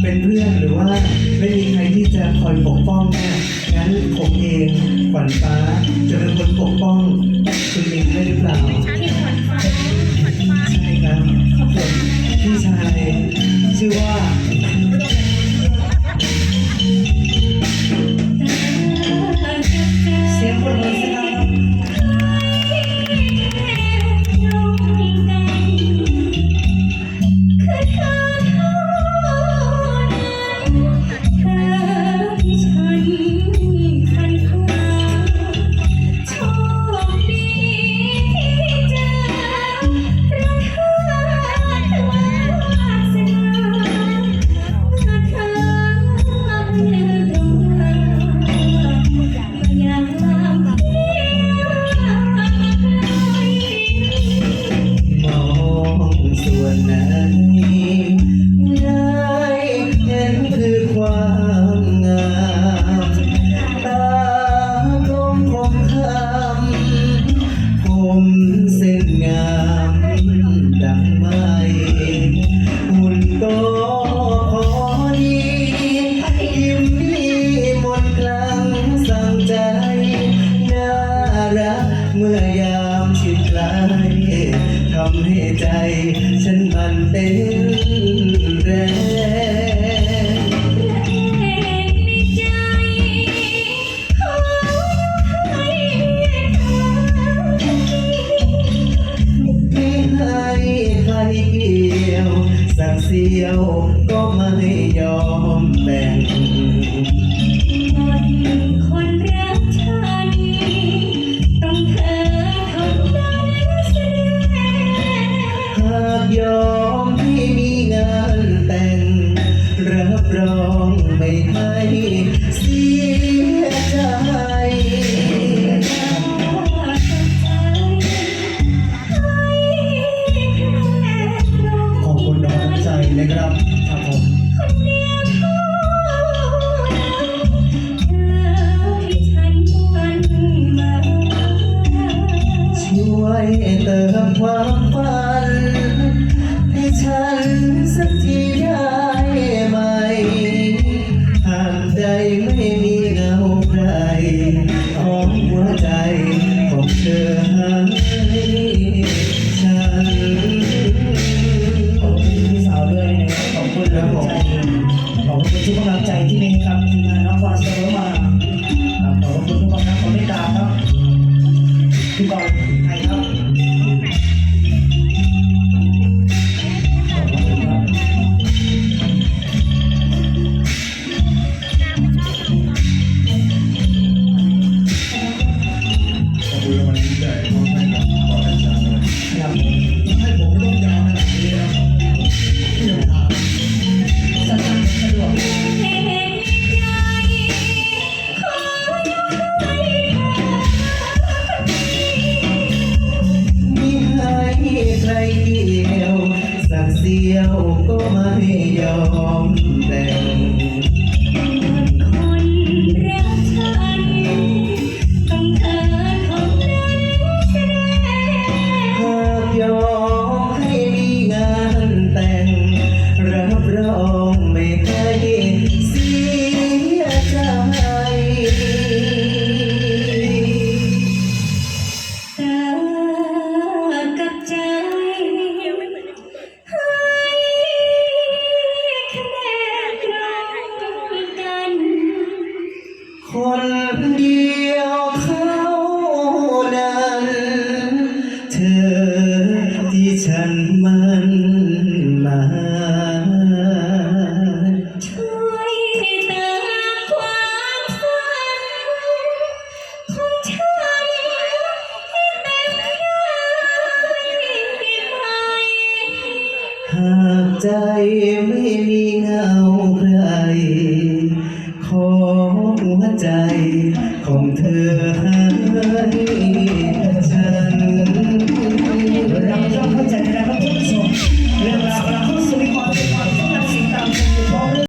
เป็นเรื่องหรือว่าไม่มีใครที่จะคอยปกป้องเนี่ยงั้นผมเองขวัญฟ้าจะเป็น เมื่อยามชิดร้ายทำให้ใจ ฉันมันเต้นแรงไม่ให้ใครเกี่ยว สักเสียวก็ไม่ยอมแบ่ง way. ของเธอให้ฉันขอบคุณพี่สาวด้วยนะขอบคุณครับผมขอบคุณทุกกำลังใจที่มีครับทีมงานน้องฟ้าเสมอมา เสียวก็ไม่ยอมแต่ง คนเดียวเท่านั้น เธอที่ฉันมันหมายช่วยเติมความฝันขงฉันให้เต็มได้หมากใจไม่มีเงาใคร ของหัวใจของเธอให้